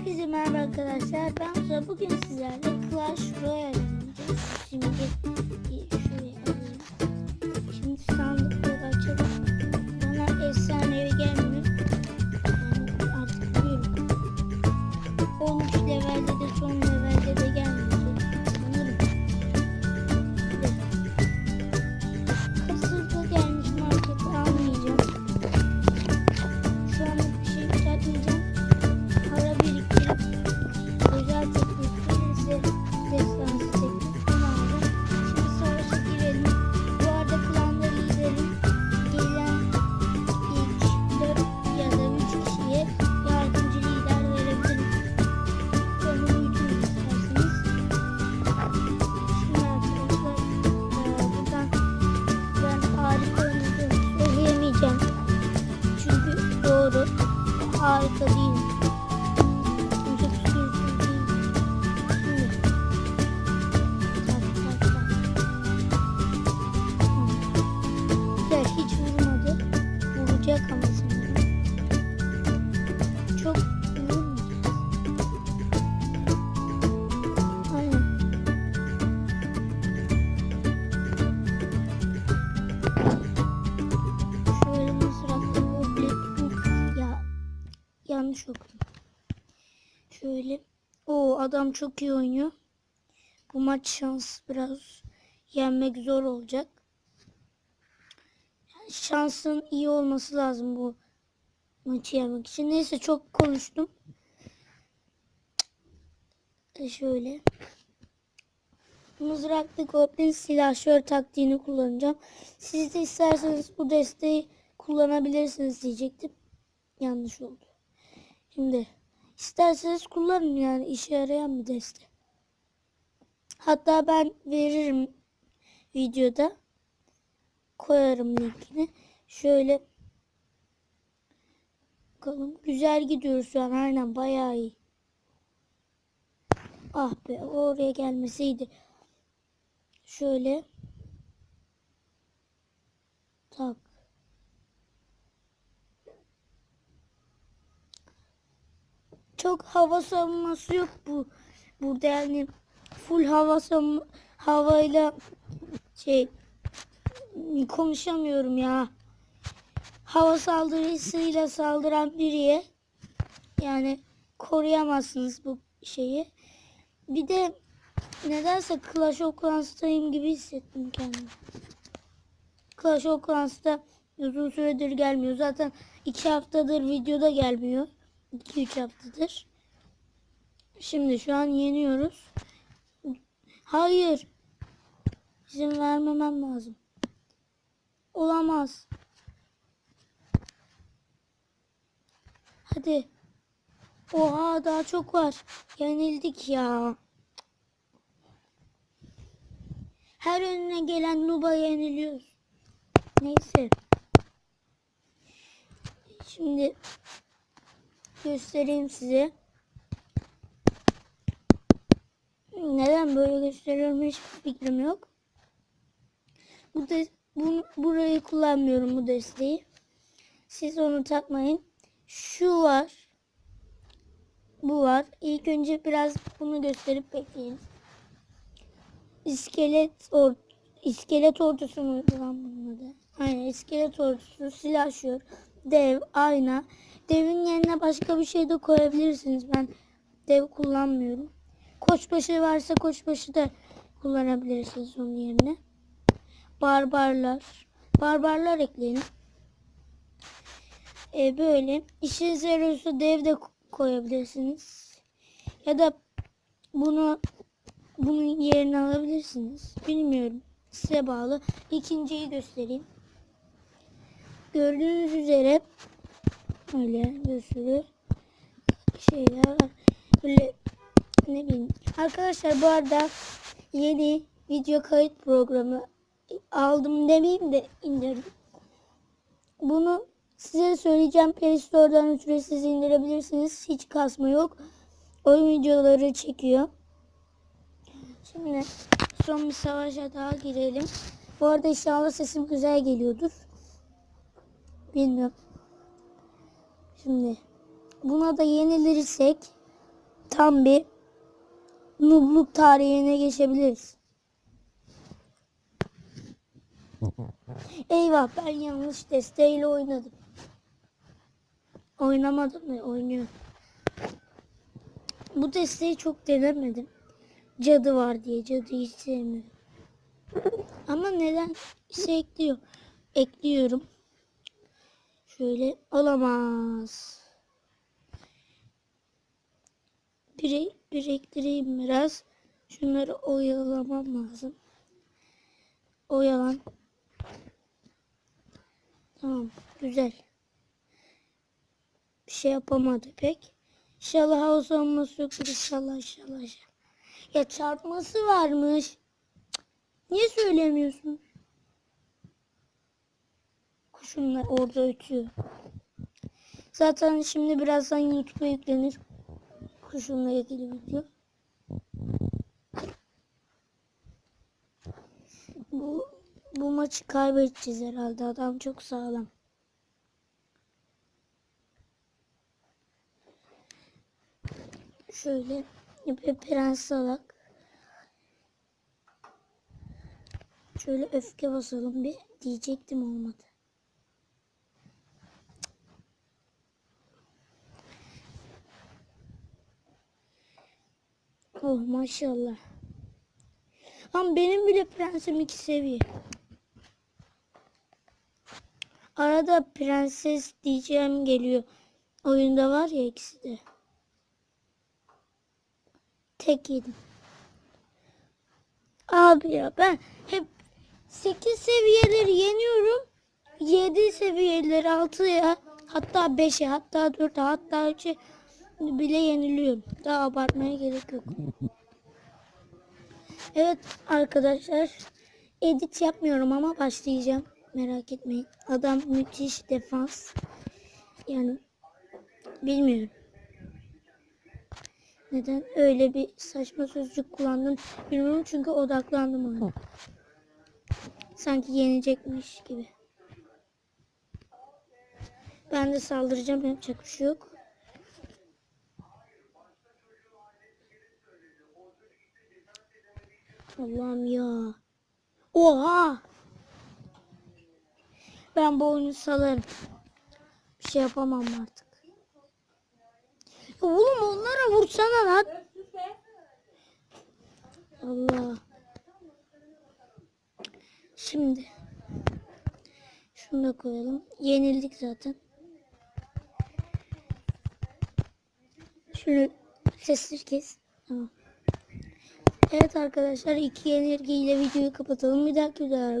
Herkese merhaba arkadaşlar. Ben Musa. Bugün sizlerle Clash Royale oynayacağız. Şimdi şuraya alayım. Şimdi sandıkları açalım. Bana efsanevi gelmiyor. Yani artık biliyorum. 13 Şöyle o adam çok iyi oynuyor. Bu maç şans biraz yenmek zor olacak. Yani şansın iyi olması lazım bu maçı yenmek için. Neyse çok konuştum. E şöyle. Mızraklı goblin silahşör taktiğini kullanacağım. Siz de isterseniz bu desteği kullanabilirsiniz diyecektim. Yanlış oldu. Şimdi isterseniz kullanın yani işe yarayan bir deste. Hatta ben veririm videoda. Koyarım linkini. Şöyle bakalım. Güzel gidiyoruz şu an. Aynen bayağı iyi. Ah be oraya gelmeseydi. Şöyle. Tak. Çok hava savunması yok bu. Burada yani full hava savunma havayla şey konuşamıyorum ya. Hava saldırısıyla saldıran biriye yani koruyamazsınız bu şeyi. Bir de nedense Clash of Clans'tayım gibi hissettim kendimi. Clash of Clans'ta uzun süredir gelmiyor. Zaten iki haftadır videoda gelmiyor. 2-3 haftadır. Şimdi şu an yeniyoruz. Hayır. İzin vermemem lazım. Olamaz. Hadi. Oha daha çok var. Yenildik ya. Her önüne gelen Nuba yeniliyoruz. Neyse. Şimdi göstereyim size. Neden böyle gösteriyorum hiç fikrim yok. Bu de, bu, burayı kullanmıyorum bu desteği. Siz onu takmayın. Şu var. Bu var. İlk önce biraz bunu gösterip bekleyin. İskelet or iskelet ordusu muydu lan bunun adı? Aynen iskelet ordusu, silahşör, dev, ayna. Devin yerine başka bir şey de koyabilirsiniz. Ben dev kullanmıyorum. Koçbaşı varsa koçbaşı da kullanabilirsiniz onun yerine. Barbarlar. Barbarlar ekleyin. E, böyle. İşinize yarıyorsa dev de koyabilirsiniz. Ya da bunu bunun yerine alabilirsiniz. Bilmiyorum. Size bağlı. İkinciyi göstereyim. Gördüğünüz üzere öyle bir sürü şeyler var. Böyle ne bileyim. Arkadaşlar bu arada yeni video kayıt programı aldım demeyeyim de indirdim. Bunu size söyleyeceğim. Play Store'dan ücretsiz indirebilirsiniz. Hiç kasma yok. Oyun videoları çekiyor. Şimdi son bir savaşa daha girelim. Bu arada inşallah sesim güzel geliyordur. Bilmiyorum. Şimdi buna da yenilirsek tam bir nubluk tarihine geçebiliriz. Eyvah ben yanlış desteğiyle oynadım. Oynamadım da oynuyorum. Bu desteği çok denemedim. Cadı var diye cadıyı hiç sevmiyorum. Ama neden şey ekliyor. Ekliyorum. Şöyle olamaz. Bir, biriktireyim biraz. Şunları oyalamam lazım. Oyalan. Tamam. Güzel. Bir şey yapamadı pek. İnşallah havuz olması yoktur. İnşallah inşallah. Ya çarpması varmış. Niye söylemiyorsun? Kuşumlar orada ötüyor. Zaten şimdi birazdan YouTube'a yüklenir. Kuşumla ilgili video. Bu, bu maçı kaybedeceğiz herhalde. Adam çok sağlam. Şöyle bir prens alak. Şöyle öfke basalım bir diyecektim olmadı. Oh maşallah. Ama benim bile prensim iki seviye. Arada prenses diyeceğim geliyor. Oyunda var ya ikisi de. Tek yedim. Abi ya ben hep 8 seviyeleri yeniyorum. 7 seviyeleri 6'ya hatta 5'e hatta 4'e hatta 3'e bile yeniliyorum. Daha abartmaya gerek yok. Evet arkadaşlar edit yapmıyorum ama başlayacağım. Merak etmeyin. Adam müthiş defans. Yani bilmiyorum. Neden öyle bir saçma sözcük kullandım bilmiyorum çünkü odaklandım ona. Sanki yenecekmiş gibi. Ben de saldıracağım yapacak bir şey yok. Allah'ım ya. Oha! Ben bu oyunu salarım. Bir şey yapamam artık. Ya oğlum onlara vursana lan. Allah. Şimdi. Şunu da koyalım. Yenildik zaten. Şunu sesleri kes. Tamam. Evet arkadaşlar iki yenilgiyle videoyu kapatalım. Bir dahaki videoda